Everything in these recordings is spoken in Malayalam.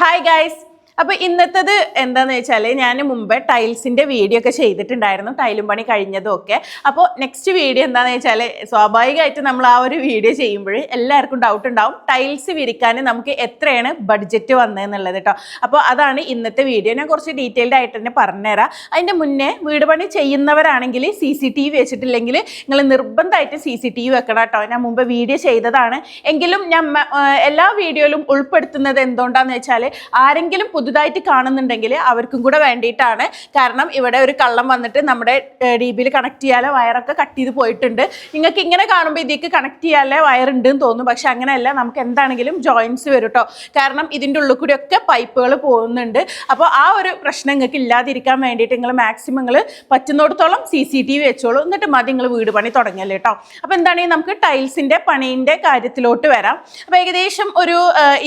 ഹായ് ഗൈസ് അപ്പൊ ഇന്നത്തത് എന്താന്ന് വെച്ചാൽ ഞാൻ മുമ്പ് ടൈൽസിന്റെ വീഡിയോ ഒക്കെ ചെയ്തിട്ടുണ്ടായിരുന്നു ടൈലും പണി കഴിഞ്ഞതും ഒക്കെ. അപ്പോൾ നെക്സ്റ്റ് വീഡിയോ എന്താന്ന് വെച്ചാൽ സ്വാഭാവികമായിട്ട് നമ്മൾ ആ ഒരു വീഡിയോ ചെയ്യുമ്പോൾ എല്ലാവർക്കും ഡൗട്ട് ഉണ്ടാവും ടൈൽസ് വിരിക്കാൻ നമുക്ക് എത്രയാണ് ബഡ്ജറ്റ് വന്നതെന്നുള്ളത് കേട്ടോ അപ്പോൾ അതാണ് ഇന്നത്തെ വീഡിയോ. ഞാൻ കുറച്ച് ഡീറ്റെയിൽഡ് ആയിട്ട് തന്നെ പറഞ്ഞുതരാം. അതിന്റെ മുന്നേ വീട് പണി ചെയ്യുന്നവരാണെങ്കിൽ സി സി ടി വി വെച്ചിട്ടില്ലെങ്കിൽ നിങ്ങൾ നിർബന്ധമായിട്ട് സി സി ടി വി വെക്കണം കേട്ടോ ഞാൻ മുമ്പ് വീഡിയോ ചെയ്തതാണ്. എങ്കിലും ഞാൻ എല്ലാ വീഡിയോയിലും ഉൾപ്പെടുത്തുന്നത് എന്തുകൊണ്ടാന്ന് വെച്ചാൽ ആരെങ്കിലും പുതുതായിട്ട് കാണുന്നുണ്ടെങ്കിൽ അവർക്കും കൂടെ വേണ്ടിയിട്ടാണ്. കാരണം ഇവിടെ ഒരു കള്ളം വന്നിട്ട് നമ്മുടെ ഡിബിയിൽ കണക്ട് ചെയ്യാതെ വയറൊക്കെ കട്ട് ചെയ്ത് പോയിട്ടുണ്ട്. നിങ്ങൾക്ക് ഇങ്ങനെ കാണുമ്പോൾ ഇതിലേക്ക് കണക്ട് ചെയ്യാതെ വയറുണ്ട് എന്ന് തോന്നും. പക്ഷെ അങ്ങനെയല്ല നമുക്ക് എന്താണെങ്കിലും ജോയിൻസ് വരും കേട്ടോ കാരണം ഇതിന്റെ ഉള്ളിൽ കൂടി ഒക്കെ പൈപ്പുകൾ പോകുന്നുണ്ട്. അപ്പോൾ ആ ഒരു പ്രശ്നം നിങ്ങൾക്ക് ഇല്ലാതിരിക്കാൻ വേണ്ടിയിട്ട് നിങ്ങൾ മാക്സിമം നിങ്ങൾ പറ്റുന്നിടത്തോളം സി സി ടി വി വെച്ചോളൂ. എന്നിട്ട് മതി നിങ്ങൾ വീട് പണി തുടങ്ങിയല്ലേ കേട്ടോ അപ്പോൾ എന്താണെങ്കിൽ നമുക്ക് ടൈൽസിന്റെ പണീന്റെ കാര്യത്തിലോട്ട് വരാം. അപ്പോൾ ഏകദേശം ഒരു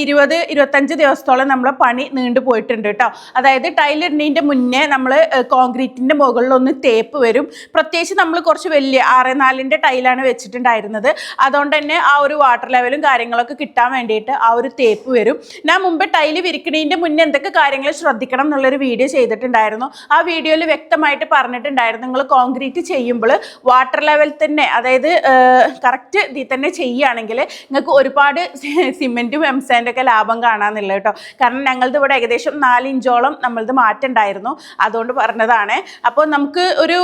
ഇരുപത് ഇരുപത്തഞ്ച് ദിവസത്തോളം നമ്മൾ പണി നീണ്ടു പോയിട്ടുണ്ട് കേട്ടോ. അതായത് ടൈലിടുന്നതിന്റെ മുന്നേ നമ്മൾ കോൺക്രീറ്റിന്റെ മുകളിലൊന്ന് തേപ്പ് വരും. പ്രത്യേകിച്ച് നമ്മൾ കുറച്ച് വലിയ ആറ് നാലിന്റെ ടൈലാണ് വെച്ചിട്ടുണ്ടായിരുന്നത്. അതുകൊണ്ട് തന്നെ ആ ഒരു വാട്ടർ ലെവലും കാര്യങ്ങളൊക്കെ കിട്ടാൻ വേണ്ടിയിട്ട് ആ ഒരു തേപ്പ് വരും. ഞാൻ മുമ്പ് ടൈൽ വിരിക്കണതിന്റെ മുന്നേ എന്തൊക്കെ കാര്യങ്ങൾ ശ്രദ്ധിക്കണം എന്നുള്ളൊരു വീഡിയോ ചെയ്തിട്ടുണ്ടായിരുന്നു. ആ വീഡിയോയിൽ വ്യക്തമായിട്ട് പറഞ്ഞിട്ടുണ്ടായിരുന്നു. നിങ്ങൾ കോൺക്രീറ്റ് ചെയ്യുമ്പോൾ വാട്ടർ ലെവൽ തന്നെ അതായത് കറക്റ്റ് ഇതിൽ തന്നെ ചെയ്യുകയാണെങ്കിൽ നിങ്ങൾക്ക് ഒരുപാട് സിമെന്റും ഒക്കെ ലാഭം കാണാമെന്നുള്ളത് കേട്ടോ. കാരണം ഞങ്ങളത് ഇവിടെ ഏകദേശം നാല് ഇഞ്ചോളം നമ്മളത് മാറ്റണ്ടായിരുന്നു. അതുകൊണ്ട് പറഞ്ഞതാണ്. അപ്പോൾ നമുക്ക് ഒരു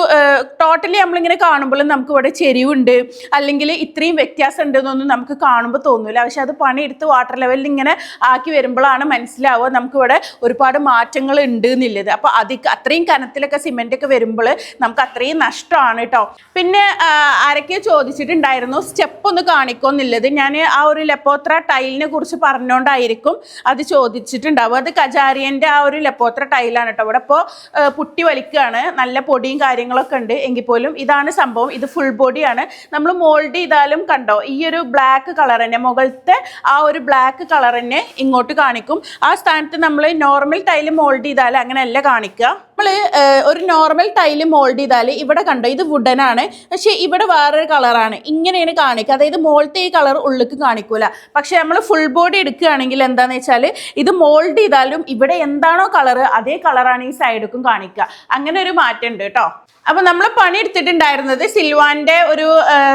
ടോട്ടലി നമ്മളിങ്ങനെ കാണുമ്പോഴും നമുക്ക് ഇവിടെ ചെരിവുണ്ട്. അല്ലെങ്കിൽ ഇത്രയും വ്യത്യാസം ഉണ്ടെന്നൊന്നും നമുക്ക് കാണുമ്പോൾ തോന്നില്ല പക്ഷെ അത് പണിയെടുത്ത് വാട്ടർ ലെവലിൽ ഇങ്ങനെ ആക്കി വരുമ്പോഴാണ് മനസ്സിലാവുക നമുക്കിവിടെ ഒരുപാട് മാറ്റങ്ങൾ ഉണ്ട് എന്നുള്ളത് അപ്പോൾ അത് അത്രയും കനത്തിലൊക്കെ സിമെന്റ് ഒക്കെ വരുമ്പോൾ നമുക്ക് അത്രയും നഷ്ടമാണ് കേട്ടോ പിന്നെ ആരൊക്കെയോ ചോദിച്ചിട്ടുണ്ടായിരുന്നു സ്റ്റെപ്പ് ഒന്ന് കാണിക്കുമെന്നുള്ളത് ഞാൻ ആ ഒരു ലെപ്പോത്ര ടൈലിനെ കുറിച്ച് പറഞ്ഞുകൊണ്ടായിരിക്കും അത് ചോദിച്ചിട്ടുണ്ടാവും അത് കജാരിയന്റെ ആ ഒരു ലപ്പോത്ര ടൈലാണ് കേട്ടോ. ഇവിടെ ഇപ്പോൾ പുട്ടി വലിക്കുകയാണ് നല്ല പൊടിയും കാര്യങ്ങളൊക്കെ ഉണ്ട് എങ്കിൽ പോലും ഇതാണ് സംഭവം. ഇത് ഫുൾ ബോഡിയാണ് നമ്മൾ മോൾഡ് ചെയ്താലും കണ്ടോ ഈ ഒരു ബ്ലാക്ക് കളർ തന്നെ മുകളിലത്തെ ആ ഒരു ബ്ലാക്ക് കളർ തന്നെ ഇങ്ങോട്ട് കാണിക്കും. ആ സ്ഥാനത്ത് നമ്മൾ നോർമൽ ടൈൽ മോൾഡ് ചെയ്താൽ അങ്ങനെയല്ല കാണിക്കുക. നമ്മൾ ഒരു നോർമൽ ടൈൽ മോൾഡ് ചെയ്താൽ ഇവിടെ കണ്ടോ ഇത് വുഡനാണ് പക്ഷേ ഇവിടെ വേറൊരു കളറാണ് ഇങ്ങനെയാണ് കാണിക്കുക. അതായത് മോളത്തെ ഈ കളർ ഉള്ളിക്ക് കാണിക്കൂല. പക്ഷേ നമ്മൾ ഫുൾ ബോഡി എടുക്കുകയാണെങ്കിൽ എന്താണെന്ന് വെച്ചാൽ ഇത് മോൾഡ് ചെയ്താലും ഇവിടെ എന്താണോ കളർ അതേ കളറാണ് ഈ സൈഡിക്കും കാണിക്കുക അങ്ങനെ ഒരു മാറ്റം ഉണ്ട് കേട്ടോ. അപ്പൊ നമ്മൾ പണിയെടുത്തിട്ടുണ്ടായിരുന്നത് സിൽവാന്റെ ഒരു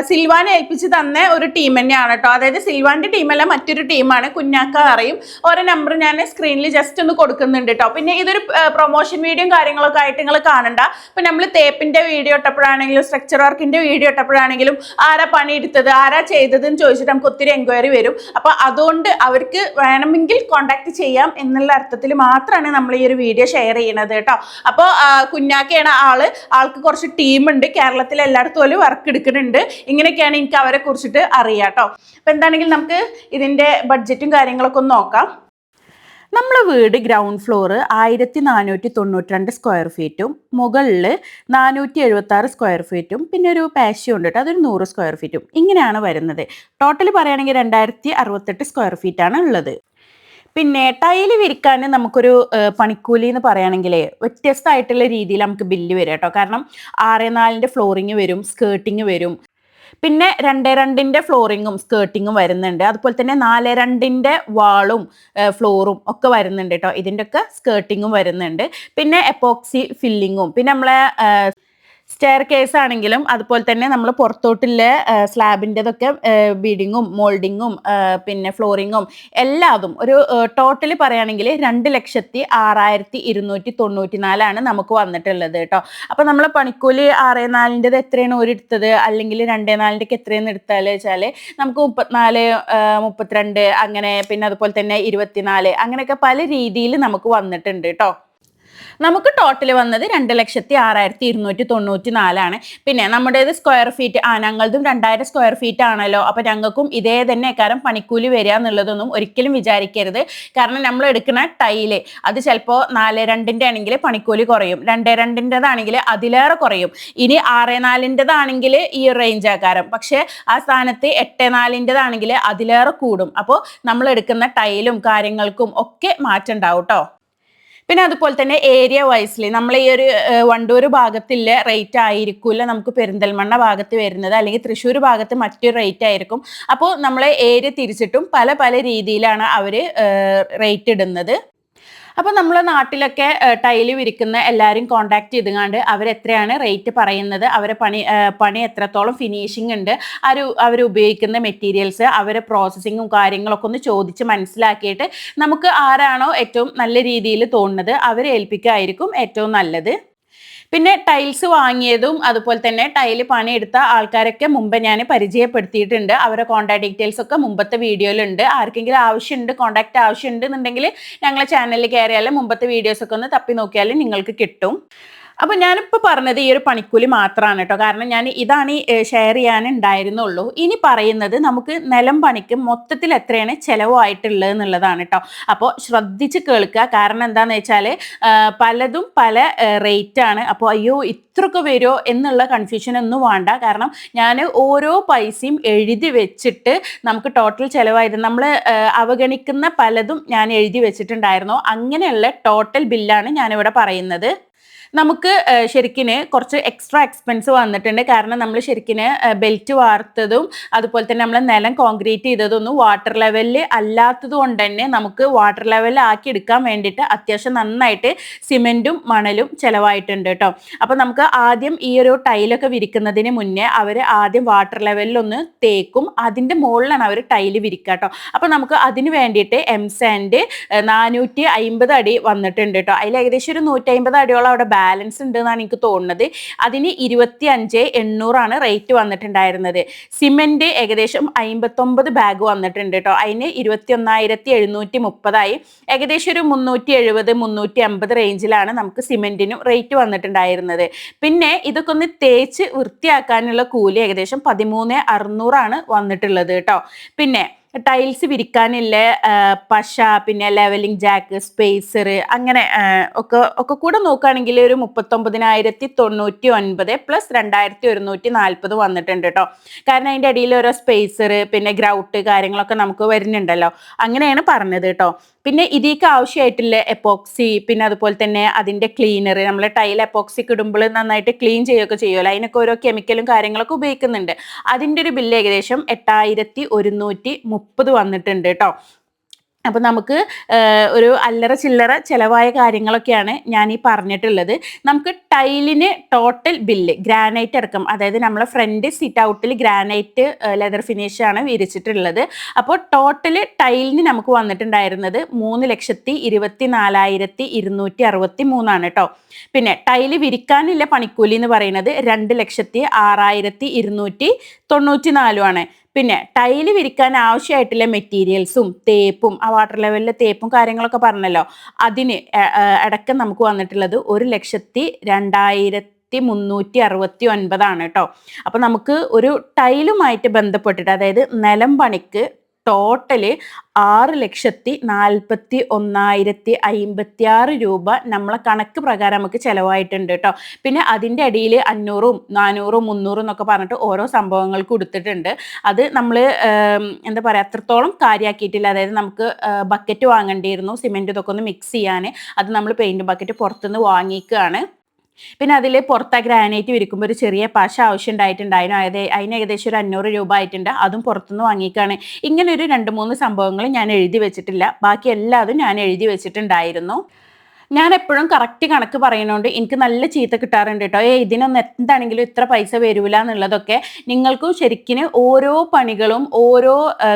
സിൽവാനെ ഏൽപ്പിച്ച് തന്ന ഒരു ടീം തന്നെയാണ് കേട്ടോ. അതായത് സിൽവാന്റെ ടീമല്ല മറ്റൊരു ടീമാണ് കുഞ്ഞാക്ക അറിയും. ഓരോ നമ്പർ ഞാൻ സ്ക്രീനിൽ ജസ്റ്റ് ഒന്ന് കൊടുക്കുന്നുണ്ട് കേട്ടോ. പിന്നെ ഇതൊരു പ്രൊമോഷൻ വീഡിയോയും കാര്യങ്ങളൊക്കെ ആയിട്ട് നിങ്ങൾ കാണണ്ട. ഇപ്പൊ നമ്മൾ തേപ്പിന്റെ വീഡിയോ ഇട്ടപ്പോഴാണെങ്കിലും സ്ട്രക്ചർ വർക്കിന്റെ വീഡിയോ ഇട്ടപ്പോഴാണെങ്കിലും ആരാ പണിയെടുത്തത് ആരാ ചെയ്തതെന്ന് ചോദിച്ചിട്ട് നമുക്ക് ഒത്തിരി എൻക്വയറി വരും. അപ്പൊ അതുകൊണ്ട് അവർക്ക് വേണമെങ്കിൽ കോണ്ടാക്ട് ചെയ്യാം എന്നുള്ള അർത്ഥത്തിൽ മാത്രമാണ് നമ്മൾ ഈ ഒരു വീഡിയോ ഷെയർ ചെയ്യണത് കേട്ടോ. അപ്പോൾ കുഞ്ഞാക്കയാണ് ആൾ. ആൾക്ക് കുറച്ച് ടീമുണ്ട്. കേരളത്തിൽ എല്ലായിടത്തും പോലും വർക്ക് എടുക്കുന്നുണ്ട്. ഇങ്ങനെയൊക്കെയാണ് എനിക്ക് അവരെ കുറിച്ചിട്ട് അറിയാം കേട്ടോ അപ്പം എന്താണെങ്കിൽ നമുക്ക് ഇതിന്റെ ബഡ്ജറ്റും കാര്യങ്ങളൊക്കെ ഒന്ന് നോക്കാം. നമ്മളെ വീട് ഗ്രൗണ്ട് ഫ്ലോർ ആയിരത്തി നാനൂറ്റി തൊണ്ണൂറ്റി രണ്ട് സ്ക്വയർ ഫീറ്റും മുകളിൽ നാനൂറ്റി എഴുപത്തി ആറ് സ്ക്വയർ ഫീറ്റും പിന്നെ ഒരു പാഷ്യം ഉണ്ട് കേട്ടോ അതൊരു നൂറ് സ്ക്വയർ ഫീറ്റും ഇങ്ങനെയാണ് വരുന്നത്. ടോട്ടൽ പറയുകയാണെങ്കിൽ രണ്ടായിരത്തി അറുപത്തെട്ട് സ്ക്വയർ ഫീറ്റാണ് ഉള്ളത്. പിന്നെ ടൈൽ വിരിക്കാൻ നമുക്കൊരു പണിക്കൂലി എന്ന് പറയുകയാണെങ്കിൽ വ്യത്യസ്തമായിട്ടുള്ള രീതിയിൽ നമുക്ക് ബില്ല് വരും കേട്ടോ. കാരണം ആറ് നാലിന്റെ ഫ്ലോറിങ് വരും സ്കേർട്ടിങ് വരും. പിന്നെ രണ്ട് രണ്ടിന്റെ ഫ്ലോറിങ്ങും സ്കേർട്ടിങ്ങും വരുന്നുണ്ട്. അതുപോലെ തന്നെ നാല് രണ്ടിന്റെ വാളും ഫ്ലോറും ഒക്കെ വരുന്നുണ്ട് കേട്ടോ. ഇതിന്റെയൊക്കെ സ്കേർട്ടിങ്ങും വരുന്നുണ്ട്. പിന്നെ എപ്പോക്സി ഫില്ലിങ്ങും പിന്നെ നമ്മളെ സ്റ്റെയർ കേസ് ആണെങ്കിലും അതുപോലെ തന്നെ നമ്മൾ പുറത്തോട്ടുള്ള സ്ലാബിന്റെതൊക്കെ ബീഡിങ്ങും മോൾഡിങ്ങും പിന്നെ ഫ്ലോറിങ്ങും എല്ലാതും ഒരു ടോട്ടൽ പറയുകയാണെങ്കിൽ രണ്ട് ലക്ഷത്തി ആറായിരത്തി ഇരുന്നൂറ്റി തൊണ്ണൂറ്റി നാലാണ് നമുക്ക് വന്നിട്ടുള്ളത് കേട്ടോ. അപ്പോൾ നമ്മൾ പണിക്കൂലി ആറ് നാലിന്റെത് എത്രയാണ് ഒരു എടുത്തത്? അല്ലെങ്കിൽ രണ്ടേ നാലിന്റെക്ക് എത്രയെന്ന് എടുത്താൽ വെച്ചാൽ നമുക്ക് മുപ്പത്തിനാല് മുപ്പത്തിരണ്ട് അങ്ങനെ പിന്നെ അതുപോലെ തന്നെ ഇരുപത്തിനാല് അങ്ങനെയൊക്കെ പല രീതിയിൽ നമുക്ക് വന്നിട്ടുണ്ട് കേട്ടോ. നമുക്ക് ടോട്ടൽ വന്നത് രണ്ട് ലക്ഷത്തി ആറായിരത്തി ഇരുന്നൂറ്റി തൊണ്ണൂറ്റി നാലാണ് പിന്നെ നമ്മുടേത് സ്ക്വയർ ഫീറ്റ് ആ ഞങ്ങളതും രണ്ടായിരം സ്ക്വയർ ഫീറ്റ് ആണല്ലോ. അപ്പോൾ ഞങ്ങൾക്കും ഇതേ തന്നെ കാരണം പണിക്കൂലി വരിക എന്നുള്ളതൊന്നും ഒരിക്കലും വിചാരിക്കരുത്. കാരണം നമ്മൾ എടുക്കുന്ന ടൈൽ അത് ചിലപ്പോൾ നാല് രണ്ടിന്റെ ആണെങ്കിൽ പണിക്കൂലി കുറയും. രണ്ട് രണ്ടിന്റെതാണെങ്കിൽ അതിലേറെ കുറയും. ഇനി ആറ് നാലിന്റെതാണെങ്കിൽ ഈ റേഞ്ച് ആകാരം പക്ഷേ ആ സ്ഥാനത്ത് എട്ട് നാലിന്റെതാണെങ്കിൽ അതിലേറെ കൂടും. അപ്പോൾ നമ്മൾ എടുക്കുന്ന ടൈലും കാര്യങ്ങൾക്കും ഒക്കെ മാറ്റം ഉണ്ടാവും കേട്ടോ പിന്നെ അതുപോലെ തന്നെ ഏരിയ വൈസിൽ നമ്മൾ ഈ ഒരു വണ്ടൂർ ഭാഗത്തില്ല റേറ്റ് ആയിരിക്കില്ല നമുക്ക് പെരിന്തൽമണ്ണ ഭാഗത്ത് വരുന്നത്. അല്ലെങ്കിൽ തൃശ്ശൂർ ഭാഗത്ത് മറ്റൊരു റേറ്റ് ആയിരിക്കും. അപ്പോൾ നമ്മളെ ഏരിയ തിരിച്ചിട്ടും പല പല രീതിയിലാണ് അവർ റേറ്റ് ഇടുന്നത്. അപ്പോൾ നമ്മളെ നാട്ടിലൊക്കെ ടൈൽ വിരിക്കുന്ന എല്ലാവരും കോണ്ടാക്ട് ചെയ്തുകൊണ്ട് അവരെത്രയാണ് റേറ്റ് പറയുന്നത് അവരെ പണി പണി എത്രത്തോളം ഫിനിഷിംഗ് ഉണ്ട് അവർ അവർ ഉപയോഗിക്കുന്ന മെറ്റീരിയൽസ് അവരെ പ്രോസസ്സിങ്ങും കാര്യങ്ങളൊക്കെ ഒന്ന് ചോദിച്ച് മനസ്സിലാക്കിയിട്ട് നമുക്ക് ആരാണോ ഏറ്റവും നല്ല രീതിയിൽ തോന്നുന്നത് അവരെ ഏൽപ്പിക്കുകയായിരിക്കും ഏറ്റവും നല്ലത്. പിന്നെ ടൈൽസ് വാങ്ങിയതും അതുപോലെ തന്നെ ടൈൽ പണിയെടുത്ത ആൾക്കാരൊക്കെ മുമ്പ് ഞാൻ പരിചയപ്പെടുത്തിയിട്ടുണ്ട്. അവരുടെ കോൺടാക്ട് ഡീറ്റെയിൽസ് ഒക്കെ മുമ്പത്തെ വീഡിയോയിലുണ്ട് ആർക്കെങ്കിലും ആവശ്യമുണ്ട് കോൺടാക്ട് ആവശ്യമുണ്ട് എന്നുണ്ടെങ്കിൽ ഞങ്ങളെ ചാനലിൽ കയറിയാൽ മുമ്പത്തെ വീഡിയോസ് ഒക്കെ ഒന്ന് തപ്പി നോക്കിയാൽ നിങ്ങൾക്ക് കിട്ടും. അപ്പോൾ ഞാനിപ്പോൾ പറഞ്ഞത് ഈ ഒരു പണിക്കൂലി മാത്രമാണ് കേട്ടോ. കാരണം ഞാൻ ഇതാണ് ഈ ഷെയർ ചെയ്യാനുണ്ടായിരുന്നുള്ളൂ. ഇനി പറയുന്നത് നമുക്ക് നിലം പണിക്ക് മൊത്തത്തിൽ എത്രയാണ് ചിലവായിട്ടുള്ളത് എന്നുള്ളതാണ് കേട്ടോ. അപ്പോൾ ശ്രദ്ധിച്ച് കേൾക്കുക. കാരണം എന്താണെന്ന് വെച്ചാൽ പലതും പല റേറ്റ് ആണ്. അപ്പോൾ അയ്യോ ഇത്രയൊക്കെ വരുമോ എന്നുള്ള കൺഫ്യൂഷൻ ഒന്നും വേണ്ട. കാരണം ഞാൻ ഓരോ പൈസയും എഴുതി വെച്ചിട്ട് നമുക്ക് ടോട്ടൽ ചിലവായത് നമ്മൾ അവഗണിക്കുന്ന പലതും ഞാൻ എഴുതി വെച്ചിട്ടുണ്ടായിരുന്നു. അങ്ങനെയുള്ള ടോട്ടൽ ബില്ലാണ് ഞാനിവിടെ പറയുന്നത്. നമുക്ക് ശരിക്കിന് കുറച്ച് എക്സ്ട്രാ എക്സ്പെൻസ് വന്നിട്ടുണ്ട്. കാരണം നമ്മൾ ശരിക്കിന് ബെൽറ്റ് വാർത്തതും അതുപോലെ തന്നെ നമ്മൾ നിലം കോൺക്രീറ്റ് ചെയ്തതൊന്നും വാട്ടർ ലെവലിൽ അല്ലാത്തത് കൊണ്ട് തന്നെ നമുക്ക് വാട്ടർ ലെവലിൽ ആക്കി എടുക്കാൻ വേണ്ടിയിട്ട് അത്യാവശ്യം നന്നായിട്ട് സിമെന്റും മണലും ചിലവായിട്ടുണ്ട് കേട്ടോ അപ്പോൾ നമുക്ക് ആദ്യം ഈ ഒരു ടൈലൊക്കെ വിരിക്കുന്നതിന് മുന്നേ അവർ ആദ്യം വാട്ടർ ലെവലിൽ ഒന്ന് തേക്കും. അതിന്റെ മുകളിലാണ് അവർ ടൈൽ വിരിക്കുക കേട്ടോ അപ്പോൾ നമുക്ക് അതിന് വേണ്ടിയിട്ട് എം സാൻഡ് നാനൂറ്റി അടി വന്നിട്ടുണ്ട് കേട്ടോ അതിൽ ഏകദേശം ഒരു നൂറ്റി അടിയോളം അവിടെ ബാലൻസ് ഉണ്ട് എന്നാണ് എനിക്ക് തോന്നുന്നത്. അതിന് ഇരുപത്തി അഞ്ച് എണ്ണൂറാണ് റേറ്റ് വന്നിട്ടുണ്ടായിരുന്നത്. സിമെന്റ് ഏകദേശം അമ്പത്തൊമ്പത് ബാഗ് വന്നിട്ടുണ്ട് കേട്ടോ അതിന് ഇരുപത്തി ഒന്നായിരത്തി എഴുന്നൂറ്റി മുപ്പതായി ഏകദേശം ഒരു മുന്നൂറ്റി എഴുപത് മുന്നൂറ്റി അമ്പത് റേഞ്ചിലാണ് നമുക്ക് സിമെന്റിനും റേറ്റ് വന്നിട്ടുണ്ടായിരുന്നത്. പിന്നെ ഇതൊക്കെ ഒന്ന് തേച്ച് വൃത്തിയാക്കാനുള്ള കൂലി ഏകദേശം പതിമൂന്ന് അറുന്നൂറാണ് വന്നിട്ടുള്ളത് കേട്ടോ പിന്നെ ടൈൽസ് വിരിക്കാനില്ല? പശ പിന്നെ ലെവലിംഗ് ജാക്ക് സ്പേസർ അങ്ങനെ ഒക്കെ ഒക്കെ കൂടെ നോക്കുകയാണെങ്കിൽ ഒരു മുപ്പത്തൊമ്പതിനായിരത്തി തൊണ്ണൂറ്റി ഒൻപത് പ്ലസ് രണ്ടായിരത്തി ഒരുന്നൂറ്റി നാൽപ്പത് വന്നിട്ടുണ്ട് കേട്ടോ കാരണം അതിന്റെ അടിയിൽ ഓരോ സ്പേസർ പിന്നെ ഗ്രൗട്ട് കാര്യങ്ങളൊക്കെ നമുക്ക് വരുന്നുണ്ടല്ലോ. അങ്ങനെയാണ് പറഞ്ഞത് കേട്ടോ പിന്നെ ഇതിലേക്ക് ആവശ്യമായിട്ടുള്ള എപ്പോക്സി പിന്നെ അതുപോലെ തന്നെ അതിന്റെ ക്ലീനർ നമ്മൾ ടൈൽ എപ്പോക്സി ഇടുമ്പോൾ നന്നായിട്ട് ക്ലീൻ ചെയ്യുകയൊക്കെ ചെയ്യുമല്ലോ. അതിനൊക്കെ ഓരോ കെമിക്കലും കാര്യങ്ങളൊക്കെ ഉപയോഗിക്കുന്നുണ്ട്. അതിന്റെ ഒരു ബില്ല് ഏകദേശം എട്ടായിരത്തി ഒരുന്നൂറ്റി മുപ്പത് വന്നിട്ടുണ്ട് കേട്ടോ. അപ്പോൾ നമുക്ക് ഒരു അല്ലറ ചില്ലറ ചിലവായ കാര്യങ്ങളൊക്കെയാണ് ഞാൻ ഈ പറഞ്ഞിട്ടുള്ളത്. നമുക്ക് ടൈലിന് ടോട്ടൽ ബില്ല് ഗ്രാനൈറ്റ് ഇറക്കും അതായത് നമ്മളെ ഫ്രണ്ട് സിറ്റ് ഔട്ടിൽ ഗ്രാനൈറ്റ് ലെതർ ഫിനിഷ് ആണ് വിരിച്ചിട്ടുള്ളത്. അപ്പോൾ ടോട്ടൽ ടൈലിന് നമുക്ക് വന്നിട്ടുണ്ടായിരുന്നത് മൂന്ന് ലക്ഷത്തി ഇരുപത്തി നാലായിരത്തി ഇരുന്നൂറ്റി അറുപത്തി മൂന്നാണ് കേട്ടോ. പിന്നെ ടൈൽ വിരിക്കാനുള്ള പണിക്കൂലി എന്ന് പറയുന്നത് രണ്ട് ലക്ഷത്തി ആറായിരത്തി ഇരുന്നൂറ്റി തൊണ്ണൂറ്റി നാലുമാണ് പിന്നെ ടൈൽ വിരിക്കാൻ ആവശ്യമായിട്ടുള്ള മെറ്റീരിയൽസും തേപ്പും ആ വാട്ടർ ലെവലിലെ തേപ്പും കാര്യങ്ങളൊക്കെ പറഞ്ഞല്ലോ. അതിന് അടക്കം നമുക്ക് വന്നിട്ടുള്ളത് ഒരു ലക്ഷത്തി രണ്ടായിരത്തി മുന്നൂറ്റി അറുപത്തി ഒൻപതാണ് കേട്ടോ. അപ്പോൾ നമുക്ക് ഒരു ടൈലുമായിട്ട് ബന്ധപ്പെട്ടിട്ട് അതായത് നിലം പണിക്ക് ടോട്ടൽ ആറ് ലക്ഷത്തി നാൽപ്പത്തി ഒന്നായിരത്തി അമ്പത്തി ആറ് രൂപ നമ്മളെ കണക്ക് പ്രകാരം നമുക്ക് ചിലവായിട്ടുണ്ട് കേട്ടോ. പിന്നെ അതിന്റെ അടിയിൽ അഞ്ഞൂറും നാനൂറും മുന്നൂറും എന്നൊക്കെ പറഞ്ഞിട്ട് ഓരോ സംഭവങ്ങൾ കൊടുത്തിട്ടുണ്ട്. അത് നമ്മൾ എന്താ പറയുക അത്രത്തോളം കാര്യമാക്കിയിട്ടില്ല അതായത് നമുക്ക് ബക്കറ്റ് വാങ്ങേണ്ടിയിരുന്നു സിമെന്റ് ഇതൊക്കെ ഒന്ന് മിക്സ് ചെയ്യാൻ. അത് നമ്മൾ പെയിന്റ് ബക്കറ്റ് പുറത്തുനിന്ന് വാങ്ങിക്കുകയാണ് പിന്നെ അതിൽ പുറത്തെ ഗ്രാനൈറ്റ് വിരിക്കുമ്പോൾ ഒരു ചെറിയ പശ ആവശ്യം ഉണ്ടായിട്ടുണ്ടായിരുന്നു അതായത് അതിന് ഏകദേശം ഒരു അഞ്ഞൂറ് രൂപ ആയിട്ടുണ്ട്. അതും പുറത്തുനിന്ന് വാങ്ങിക്കാണ്. ഇങ്ങനെ ഒരു രണ്ട് മൂന്ന് സംഭവങ്ങൾ ഞാൻ എഴുതി വെച്ചിട്ടില്ല. ബാക്കി എല്ലാതും ഞാൻ എഴുതി വെച്ചിട്ടുണ്ടായിരുന്നു. ഞാൻ എപ്പോഴും കറക്റ്റ് കണക്ക് പറയുന്നതുകൊണ്ട് എനിക്ക് നല്ല ചീത്ത കിട്ടാറുണ്ട് കേട്ടോ. ഏ ഇതിനൊന്നും എന്താണെങ്കിലും ഇത്ര പൈസ വരൂല എന്നുള്ളതൊക്കെ നിങ്ങൾക്കും ശരിക്കും ഓരോ പണികളും ഓരോ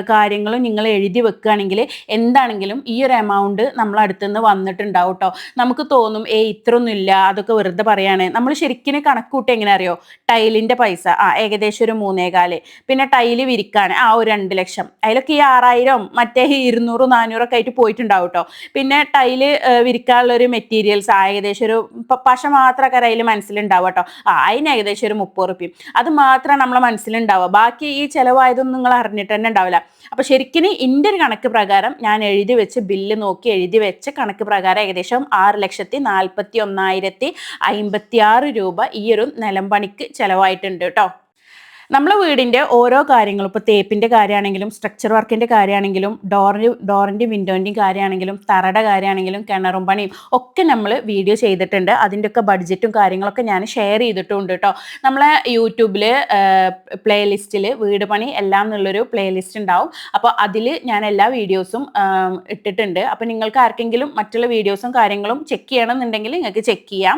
കാര്യങ്ങളും നിങ്ങൾ എഴുതി വെക്കുകയാണെങ്കിൽ എന്താണെങ്കിലും ഈ ഒരു എമൗണ്ട് നമ്മൾ അടുത്തുനിന്ന് വന്നിട്ടുണ്ടാവും കേട്ടോ. നമുക്ക് തോന്നും ഏ ഇത്രയൊന്നും ഇല്ല അതൊക്കെ വെറുതെ പറയാണ്. നമ്മൾ ശരിക്കും കണക്ക് കൂട്ടി എങ്ങനെ അറിയോ? ടൈലിന്റെ പൈസ. ആ ഏകദേശം ഒരു മൂന്നേകാൽ. പിന്നെ ടൈൽ വിരിക്കാൻ ആ ഒരു രണ്ട് ലക്ഷം. അതിലൊക്കെ ഈ ആറായിരം മറ്റേ ഇരുന്നൂറ് നാനൂറൊക്കെ ആയിട്ട് പോയിട്ടുണ്ടാവും കേട്ടോ. പിന്നെ ടൈൽ വിരിക്കാനുള്ള ഒരു മെറ്റീരിയൽസ് ആ ഏകദേശം ഒരു പശ മാത്രമൊക്കെ അതിൽ മനസ്സിലുണ്ടാവുക കേട്ടോ. ആ അതിന് ഏകദേശം ഒരു മുപ്പത് റുപ്യം അത് മാത്രം നമ്മളെ മനസ്സിലുണ്ടാവുക. ബാക്കി ഈ ചിലവായതൊന്നും നിങ്ങൾ അറിഞ്ഞിട്ട് തന്നെ ഉണ്ടാവില്ല. അപ്പോൾ ശരിക്കും എന്റെ ഒരു കണക്ക് പ്രകാരം ഞാൻ എഴുതി വെച്ച് ബില്ല് നോക്കി എഴുതി വെച്ച കണക്ക് പ്രകാരം ഏകദേശം ആറ് ലക്ഷത്തി നാൽപ്പത്തി ഒന്നായിരത്തി അമ്പത്തി ആറ് രൂപ ഈ ഒരു നിലമ്പണിക്ക് ചിലവായിട്ടുണ്ട് കേട്ടോ. നമ്മളെ വീടിന്റെ ഓരോ കാര്യങ്ങളും ഇപ്പോൾ തേപ്പിന്റെ കാര്യമാണെങ്കിലും സ്ട്രക്ചർ വർക്കിന്റെ കാര്യമാണെങ്കിലും ഡോറിന് ഡോറിന്റെയും വിൻഡോന്റെയും കാര്യമാണെങ്കിലും തറയുടെ കാര്യമാണെങ്കിലും കിണറും പണിയും ഒക്കെ നമ്മൾ വീഡിയോ ചെയ്തിട്ടുണ്ട്. അതിന്റെയൊക്കെ ബഡ്ജറ്റും കാര്യങ്ങളൊക്കെ ഞാൻ ഷെയർ ചെയ്തിട്ടുണ്ട് കേട്ടോ നമ്മളെ യൂട്യൂബിൽ പ്ലേലിസ്റ്റിൽ വീട് പണി എല്ലാം എന്നുള്ളൊരു പ്ലേലിസ്റ്റ് ഉണ്ടാവും. അപ്പോൾ അതിൽ ഞാൻ എല്ലാ വീഡിയോസും ഇട്ടിട്ടുണ്ട്. അപ്പോൾ നിങ്ങൾക്ക് ആർക്കെങ്കിലും മറ്റുള്ള വീഡിയോസും കാര്യങ്ങളും ചെക്ക് ചെയ്യണമെന്നുണ്ടെങ്കിൽ നിങ്ങൾക്ക് ചെക്ക് ചെയ്യാം.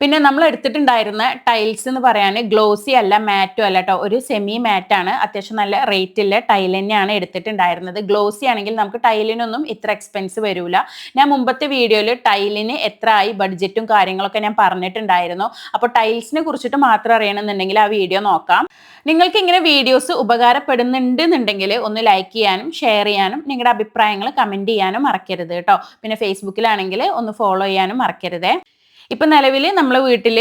പിന്നെ നമ്മൾ എടുത്തിട്ടുണ്ടായിരുന്ന ടൈൽസ് എന്ന് പറയാൻ ഗ്ലോസി അല്ല മാറ്റും അല്ല കേട്ടോ ഒരു സെമി മാറ്റാണ് അത്യാവശ്യം നല്ല റേറ്റിലെ ടൈൽ തന്നെയാണ് എടുത്തിട്ടുണ്ടായിരുന്നത്. ഗ്ലോസി ആണെങ്കിൽ നമുക്ക് ടൈലിനൊന്നും ഇത്ര എക്സ്പെൻസ് വരില്ല ഞാൻ മുമ്പത്തെ വീഡിയോയിൽ ടൈലിന് എത്ര ആയി ബഡ്ജറ്റും കാര്യങ്ങളൊക്കെ ഞാൻ പറഞ്ഞിട്ടുണ്ടായിരുന്നു. അപ്പോൾ ടൈൽസിനെ കുറിച്ചിട്ട് മാത്രം അറിയണമെന്നുണ്ടെങ്കിൽ ആ വീഡിയോ നോക്കാം. നിങ്ങൾക്ക് ഇങ്ങനെ വീഡിയോസ് ഉപകാരപ്പെടുന്നുണ്ട് എന്നുണ്ടെങ്കിൽ ഒന്ന് ലൈക്ക് ചെയ്യാനും ഷെയർ ചെയ്യാനും നിങ്ങളുടെ അഭിപ്രായങ്ങൾ കമന്റ് ചെയ്യാനും മറക്കരുത് കേട്ടോ പിന്നെ ഫേസ്ബുക്കിലാണെങ്കിൽ ഒന്ന് ഫോളോ ചെയ്യാനും മറക്കരുതേ. ഇപ്പം നിലവിൽ നമ്മൾ വീട്ടിൽ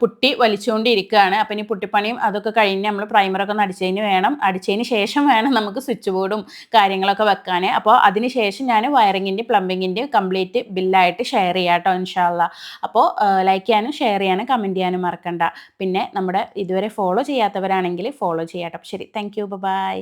പുട്ടി വലിച്ചുകൊണ്ടിരിക്കുകയാണ് അപ്പം ഇനി പുട്ടിപ്പണിയും അതൊക്കെ കഴിഞ്ഞ് നമ്മൾ പ്രൈമറൊക്കെ ഒന്ന് അടിച്ചതിന് വേണം. അടിച്ചതിന് ശേഷം വേണം നമുക്ക് സ്വിച്ച് ബോർഡും കാര്യങ്ങളൊക്കെ വെക്കാൻ അപ്പോൾ അതിന് ശേഷം ഞാൻ വയറിങ്ങിന്റെ പ്ലംബിങ്ങിന്റെ കംപ്ലീറ്റ് ബില്ലായിട്ട് ഷെയർ ചെയ്യാം കേട്ടോ ഇൻഷാല്ല അപ്പോൾ ലൈക്ക് ചെയ്യാനും ഷെയർ ചെയ്യാനും കമന്റ് ചെയ്യാനും മറക്കണ്ട. പിന്നെ നമ്മുടെ ഇതുവരെ ഫോളോ ചെയ്യാത്തവരാണെങ്കിൽ ഫോളോ ചെയ്യാം കേട്ടോ ശരി. Thank you by